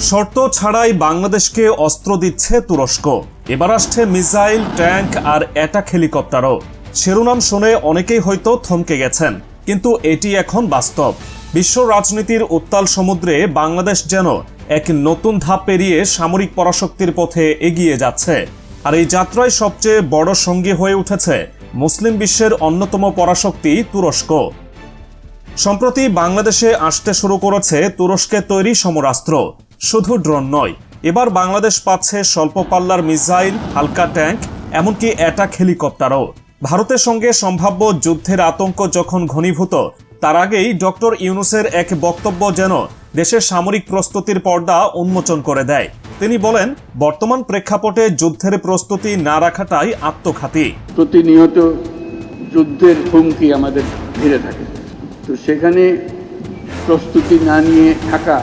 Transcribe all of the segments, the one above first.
শর্ত ছাড়াই বাংলাদেশকে অস্ত্র দিচ্ছে তুরস্ক। এবার আসছে মিসাইল, ট্যাঙ্ক আর অ্যাটাক হেলিকপ্টারও। শিরোনাম শুনে অনেকেই হয়তো থমকে গেছেন, কিন্তু এটি এখন বাস্তব। বিশ্ব রাজনীতির উত্তাল সমুদ্রে বাংলাদেশ যেন এক নতুন ধাপ পেরিয়ে সামরিক পরাশক্তির পথে এগিয়ে যাচ্ছে। আর এই যাত্রায় সবচেয়ে বড় সঙ্গী হয়ে উঠেছে মুসলিম বিশ্বের অন্যতম পরাশক্তি তুরস্ক। সম্প্রতি বাংলাদেশে আসতে শুরু করেছে তুরস্কের তৈরি সমরাস্ত্র। শুধু ড্রোন নয়, এবার বাংলাদেশ পাচ্ছে স্বল্প পাল্লার মিসাইল, হালকা ট্যাঙ্ক, এমনকি অ্যাটাক হেলিকপ্টারও। ভারতের সঙ্গে সম্ভাব্য যুদ্ধের আতঙ্ক যখন ঘনীভূত, তার আগেই ডক্টর ইউনুসের এক বক্তব্য যেন দেশের সামরিক প্রস্তুতির পর্দা উন্মোচন করে দেয়। তিনি বলেন, বর্তমান প্রেক্ষাপটে যুদ্ধের প্রস্তুতি না রাখাটাই আত্মঘাতী। প্রতিনিয়ত যুদ্ধের হুমকি আমাদের ঘিরে থাকে। তো সেখানে প্রস্তুতি না নিয়ে থাকা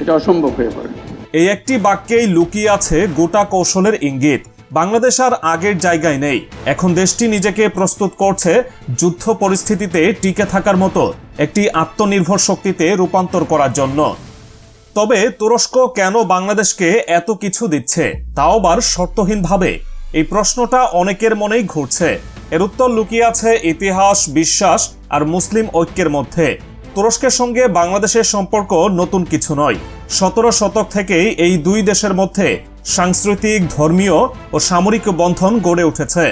এটা অসম্ভব হয়ে পড়ে। এই একটি বাক্যেই লুকিয়ে আছে গোটা কৌশলের ইঙ্গিত। বাংলাদেশ আর আগের জায়গায় নেই। এখন দেশটি নিজেকে প্রস্তুত করছে যুদ্ধ পরিস্থিতিতে টিকে থাকার মতো একটি আত্মনির্ভর শক্তিতে রূপান্তর করার জন্য। তবে তুরস্ক কেন বাংলাদেশকে এত কিছু দিচ্ছে, তাও আবার শর্তহীনভাবে? এই প্রশ্নটা অনেকের মনেই ঘুরছে। এর উত্তর লুকিয়ে আছে ইতিহাস, বিশ্বাস আর মুসলিম ঐক্যের মধ্যে। তুরস্কের সঙ্গে বাংলাদেশের সম্পর্ক নতুন কিছু নয়। সতেরো শতক থেকেই এই দুই দেশের মধ্যে সাংস্কৃতিক, ধর্মীয় ও সামরিক বন্ধন গড়ে উঠেছে।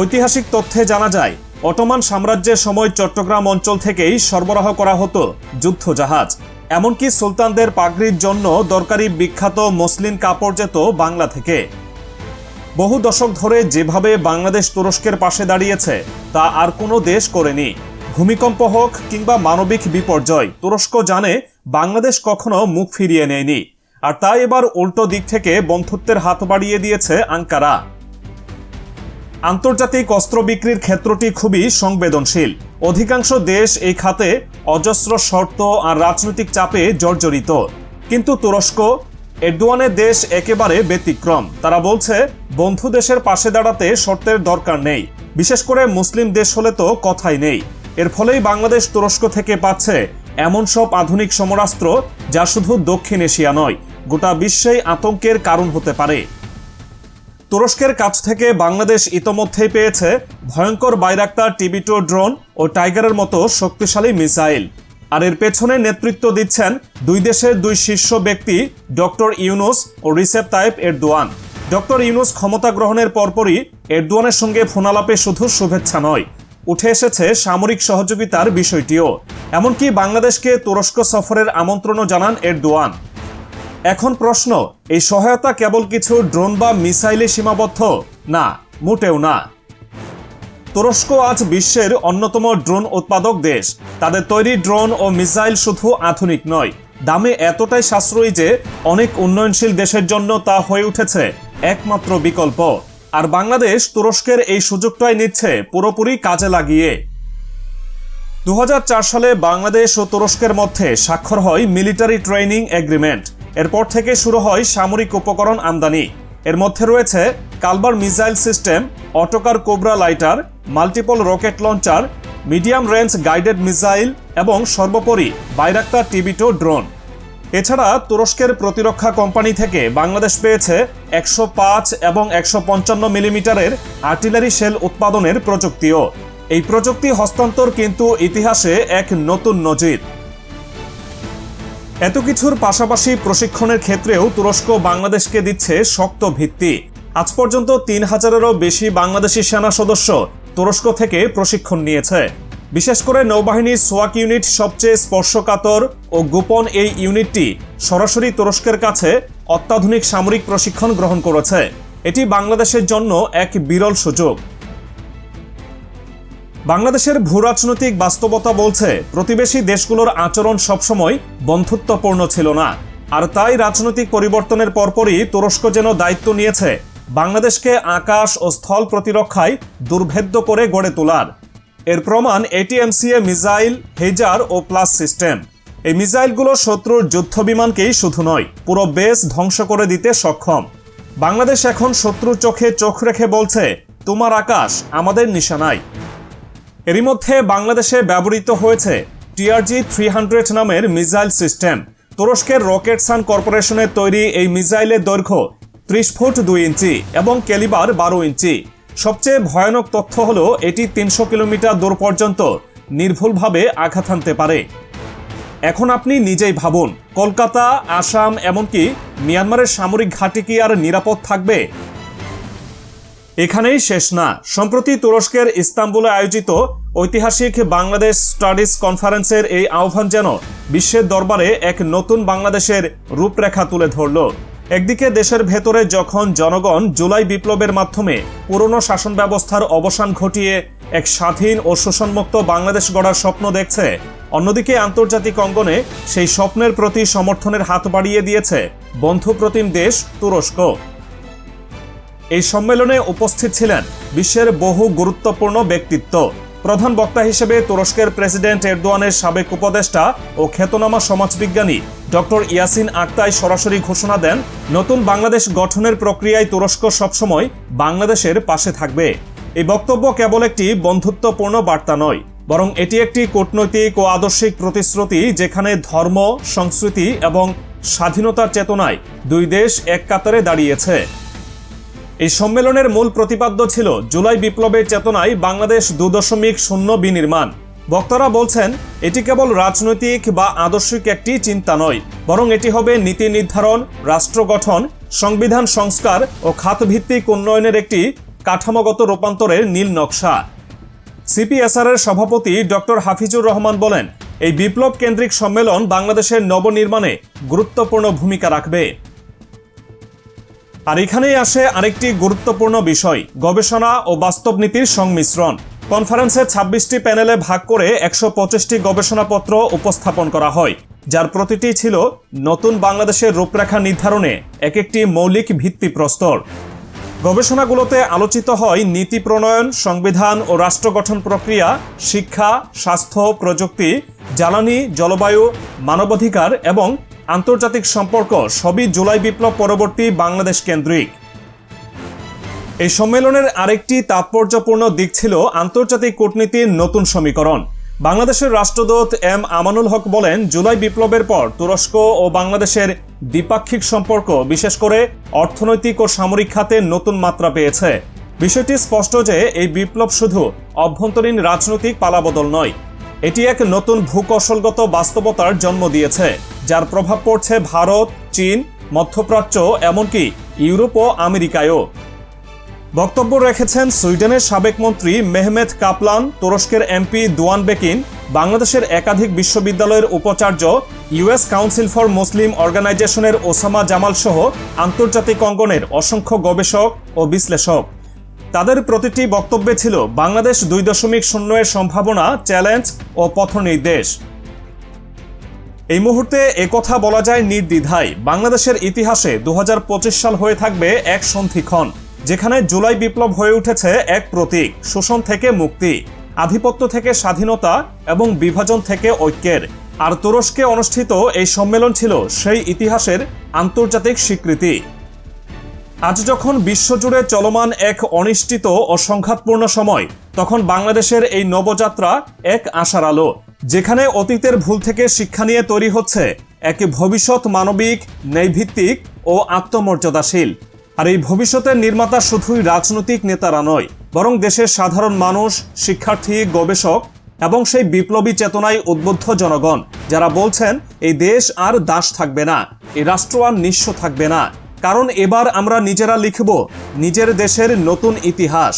ঐতিহাসিক তথ্যে জানা যায়, অটোমান সাম্রাজ্যের সময় চট্টগ্রাম অঞ্চল থেকেই সরবরাহ করা হতো যুদ্ধজাহাজ। এমনকি সুলতানদের পাগড়ির জন্য দরকারি বিখ্যাত মসলিন কাপড় যেত বাংলা থেকে। বহু দশক ধরে যেভাবে বাংলাদেশ তুরস্কের পাশে দাঁড়িয়েছে, তা আর কোনো দেশ করেনি। ভূমিকম্প হোক কিংবা মানবিক বিপর্যয়, তুরস্ক জানে বাংলাদেশ কখনো মুখ ফিরিয়ে নেয়নি। আর তাই এবার উল্টো দিক থেকে বন্ধুত্বের হাত বাড়িয়ে দিয়েছে আঙ্কারা। আন্তর্জাতিক অস্ত্র বিক্রির ক্ষেত্রটি খুবই সংবেদনশীল। অধিকাংশ দেশ এই খাতে অজস্র শর্ত আর রাজনৈতিক চাপে জর্জরিত। কিন্তু তুরস্ক এরদোয়ানের দেশ একেবারে ব্যতিক্রম। তারা বলছে, বন্ধু দেশের পাশে দাঁড়াতে শর্তের দরকার নেই। বিশেষ করে মুসলিম দেশ হলে তো কথাই নেই। এর ফলেই বাংলাদেশ তুরস্ক থেকে পাচ্ছে এমন সব আধুনিক সমরাস্ত্র যা শুধু দক্ষিণ এশিয়া নয়, গোটা বিশ্বেই আতঙ্কের কারণ হতে পারে। তুরস্কের কাছ থেকে বাংলাদেশ ইতোমধ্যেই পেয়েছে ভয়ঙ্কর বাইরাক্তার টিবি টু ড্রোন ও টাইগারের মতো শক্তিশালী মিসাইল। আর এর পেছনে নেতৃত্ব দিচ্ছেন দুই দেশের দুই শীর্ষ ব্যক্তি ডক্টর ইউনুস ও Recep Tayyip Erdogan. Doctor Yunus ক্ষমতা গ্রহণের পরপরই এরদোয়ানের সঙ্গে ফোনালাপে শুধু শুভেচ্ছা নয় উঠে এসেছে সামরিক সহযোগিতার বিষয়টিও। এমনকি বাংলাদেশকে তুরস্ক সফরের আমন্ত্রণও জানান এরদোয়ান। এখন প্রশ্ন, এই সহায়তা কেবল কিছু ড্রোন বা মিসাইলে সীমাবদ্ধ? না, মোটেও না। তুরস্ক আজ বিশ্বের অন্যতম ড্রোন উৎপাদক দেশ। তাদের তৈরি ড্রোন ও মিসাইল শুধু আধুনিক নয়, দামে এতটাই সাশ্রয়ী যে অনেক উন্নয়নশীল দেশের জন্য তা হয়ে উঠেছে একমাত্র বিকল্প। আর বাংলাদেশ তুরস্কের এই সুযোগটাই নিচ্ছে পুরোপুরি কাজে লাগিয়ে। দু হাজার চার সালে বাংলাদেশ ও তুরস্কের মধ্যে স্বাক্ষর হয় মিলিটারি ট্রেনিং এগ্রিমেন্ট। এরপর থেকে শুরু হয় সামরিক উপকরণ আমদানি। এর মধ্যে রয়েছে কালবার missile system, Otokar Cobra lighter, multiple rocket launcher, medium range guided missile এবং সর্বোপরি বাইরাক্তার টিবিটো ড্রোন। এছাড়া তুরস্কের প্রতিরক্ষা কোম্পানি থেকে বাংলাদেশ পেয়েছে একশো পাঁচ এবং একশো পঞ্চান্ন মিলিমিটারের আর্টিলারি শেল উৎপাদনের প্রযুক্তিও। এই প্রযুক্তি হস্তান্তর কিন্তু ইতিহাসে এক নতুন নজির। এত কিছুর পাশাপাশি প্রশিক্ষণের ক্ষেত্রেও তুরস্ক বাংলাদেশকে দিচ্ছে শক্ত ভিত্তি। আজ পর্যন্ত তিন হাজারেরও বেশি বাংলাদেশি সেনা সদস্য তুরস্ক থেকে প্রশিক্ষণ নিয়েছে। বিশেষ করে নৌবাহিনীর সোয়াক ইউনিট সবচেয়ে স্পর্শকাতর ও গোপন এই ইউনিটটি সরাসরি তুরস্কের কাছে অত্যাধুনিক সামরিক প্রশিক্ষণ গ্রহণ করেছে। এটি বাংলাদেশের জন্য এক বিরল সুযোগ। বাংলাদেশের ভূরাজনৈতিক বাস্তবতা বলছে, প্রতিবেশী দেশগুলোর আচরণ সবসময় বন্ধুত্বপূর্ণ ছিল না। আর তাই রাজনৈতিক পরিবর্তনের পরপরই তুরস্ক যেন দায়িত্ব নিয়েছে, বাংলাদেশকে আকাশ ও স্থল প্রতিরক্ষায় দুর্ভেদ্য করে গড়ে তোলার। এর প্রমাণ Atmaca missile, Hisar O plus system. এই মিসাইলগুলো শত্রুর যুদ্ধ বিমানকেই শুধু নয়, পুরো বেস ধ্বংস করে দিতে সক্ষম। বাংলাদেশ এখন শত্রুর চোখে চোখ রেখে বলছে, তোমার আকাশ আমাদের নিশানায়। এরই মধ্যে বাংলাদেশে ব্যবহৃত হয়েছে টিআরজি থ্রি হান্ড্রেড নামের মিসাইল সিস্টেম। তুরস্কের রকেট সান কর্পোরেশনের তৈরি এই মিসাইলের দৈর্ঘ্য ত্রিশ ফুট দুই ইঞ্চি এবং ক্যালিবার বারো ইঞ্চি। সবচেয়ে ভয়ানক তথ্য হলো, এটি তিনশো কিলোমিটার দূর পর্যন্ত নির্ভুলভাবে আঘাত হানতে পারে। এখন আপনি নিজেই ভাবুন, কলকাতা, আসাম, এমনকি মিয়ানমারের সামরিক ঘাঁটি কি আর নিরাপদ থাকবে? এখানেই শেষ না। সম্প্রতি তুরস্কের ইস্তাম্বুলে আয়োজিত ঐতিহাসিক বাংলাদেশ স্টাডিজ কনফারেন্সের এই আহ্বান যেন বিশ্বের দরবারে এক নতুন বাংলাদেশের রূপরেখা তুলে ধরল। একদিকে দেশের ভেতরে যখন জনগণ জুলাই বিপ্লবের মাধ্যমে পুরনো শাসন ব্যবস্থার অবসান ঘটিয়ে এক স্বাধীন ও শোষণমুক্ত বাংলাদেশ গড়ার স্বপ্ন দেখছে, অন্যদিকে আন্তর্জাতিক অঙ্গনে সেই স্বপ্নের প্রতি সমর্থনের হাত বাড়িয়ে দিয়েছে বন্ধুপ্রতিম দেশ তুরস্ক। এই সম্মেলনে উপস্থিত ছিলেন বিশ্বের বহু গুরুত্বপূর্ণ ব্যক্তিত্ব। প্রধান বক্তা হিসেবে তুরস্কের প্রেসিডেন্ট এরদোয়ানের সাবেক উপদেষ্টা ও খ্যাতনামা সমাজবিজ্ঞানী ডক্টর ইয়াসিন আক্তাই সরাসরি ঘোষণা দেন, নতুন বাংলাদেশ গঠনের প্রক্রিয়ায় তুরস্ক সবসময় বাংলাদেশের পাশে থাকবে। এই বক্তব্য কেবল একটি বন্ধুত্বপূর্ণ বার্তা নয়, বরং এটি একটি কূটনৈতিক ও আদর্শিক প্রতিশ্রুতি যেখানে ধর্ম, সংস্কৃতি এবং স্বাধীনতার চেতনায় দুই দেশ এক কাতারে দাঁড়িয়েছে। এই সম্মেলনের মূল প্রতিপাদ্য ছিল জুলাই বিপ্লবের চেতনায় বাংলাদেশ দু দশমিক শূন্য বিনির্মাণ। বক্তারা বলছেন, এটি কেবল রাজনৈতিক বা আদর্শিক একটি চিন্তা নয়, বরং এটি হবে নীতি নির্ধারণ, রাষ্ট্র গঠন, সংবিধান সংস্কার ও খাতভিত্তিক উন্নয়নের একটি কাঠামোগত রূপান্তরের নীল নকশা। সিপিএসআর এর সভাপতি ডক্টর হাফিজুর রহমান বলেন, এই বিপ্লব কেন্দ্রিক সম্মেলন বাংলাদেশের নবনির্মাণে গুরুত্বপূর্ণ ভূমিকা রাখবে। আর এখানেই আসে আরেকটি গুরুত্বপূর্ণ বিষয়, গবেষণা ও বাস্তব নীতির সংমিশ্রণ। কনফারেন্সে ছাব্বিশটি প্যানেলে ভাগ করে একশো পঁচিশটি গবেষণাপত্র উপস্থাপন করা হয়, যার প্রতিটি ছিল নতুন বাংলাদেশের রূপরেখা নির্ধারণে এক একটি মৌলিক ভিত্তিপ্রস্তর গবেষণাগুলোতে আলোচিত হয় নীতি প্রণয়ন, সংবিধান ও রাষ্ট্র গঠন প্রক্রিয়া, শিক্ষা, স্বাস্থ্য, প্রযুক্তি, জ্বালানি, জলবায়ু, মানবাধিকার এবং আন্তর্জাতিক সম্পর্ক সবই জুলাই বিপ্লব পরবর্তী বাংলাদেশ কেন্দ্রিক। এই সম্মেলনের আরেকটি তাৎপর্যপূর্ণ দিক ছিল আন্তর্জাতিক কূটনীতির নতুন সমীকরণ। বাংলাদেশের রাষ্ট্রদূত এম আমানুল হক বলেন, জুলাই বিপ্লবের পর তুরস্ক ও বাংলাদেশের দ্বিপাক্ষিক সম্পর্ক, বিশেষ করে অর্থনৈতিক ও সামরিক খাতে নতুন মাত্রা পেয়েছে। বিষয়টি স্পষ্ট যে এই বিপ্লব শুধু অভ্যন্তরীণ রাজনৈতিক পালাবদল নয়, এটি এক নতুন ভূকৌশলগত বাস্তবতার জন্ম দিয়েছে। যার প্রভাব পড়ছে ভারত, চীন, মধ্যপ্রাচ্য, এমনকি ইউরোপ ও আমেরিকায়ও। বক্তব্য রেখেছেন সুইডেনের সাবেক মন্ত্রী মেহমেদ কাপলান, তুরস্কের এমপি দুয়ান বেকিন, বাংলাদেশের একাধিক বিশ্ববিদ্যালয়ের উপাচার্য ইউএস কাউন্সিল ফর মুসলিম অর্গানাইজেশনের ওসামা জামাল সহ আন্তর্জাতিক অঙ্গনের অসংখ্য গবেষক ও বিশ্লেষক। তাদের প্রতিটি বক্তব্যে ছিল বাংলাদেশ দুই দশমিক শূন্য এর সম্ভাবনা, চ্যালেঞ্জ ও পথনির্দেশ। এই মুহূর্তে একথা বলা যায় নির্দ্বিধায়। বাংলাদেশের ইতিহাসে দু হাজার পঁচিশ সাল হয়ে থাকবে এক সন্ধিক্ষণ যেখানে জুলাই বিপ্লব হয়ে উঠেছে এক প্রতীক, শোষণ থেকে মুক্তি, আধিপত্য থেকে স্বাধীনতা এবং বিভাজন থেকে ঐক্যের। আর তুরস্কে অনুষ্ঠিত এই সম্মেলন ছিল সেই ইতিহাসের আন্তর্জাতিক স্বীকৃতি। আজ যখন বিশ্বজুড়ে চলমান এক অনিশ্চিত ও সংঘাতপূর্ণ সময়, তখন বাংলাদেশের এই নবযাত্রা এক আশার আলো। যেখানে অতীতের ভুল থেকে শিক্ষা নিয়ে তৈরি হচ্ছে এক ভবিষ্যৎ মানবিক, ন্যায়ভিত্তিক ও আত্মমর্যাদাশীল। আর এই ভবিষ্যতের নির্মাতা শুধুই রাজনৈতিক নেতারা নয়, বরং দেশের সাধারণ মানুষ, শিক্ষার্থী, গবেষক এবং সেই বিপ্লবী চেতনায় উদ্বুদ্ধ জনগণ, যারা বলছেন, এই দেশ আর দাস থাকবে না, এই রাষ্ট্র আর নিঃস্ব থাকবে না। কারণ এবার আমরা নিজেরা লিখব, নিজের দেশের নতুন ইতিহাস।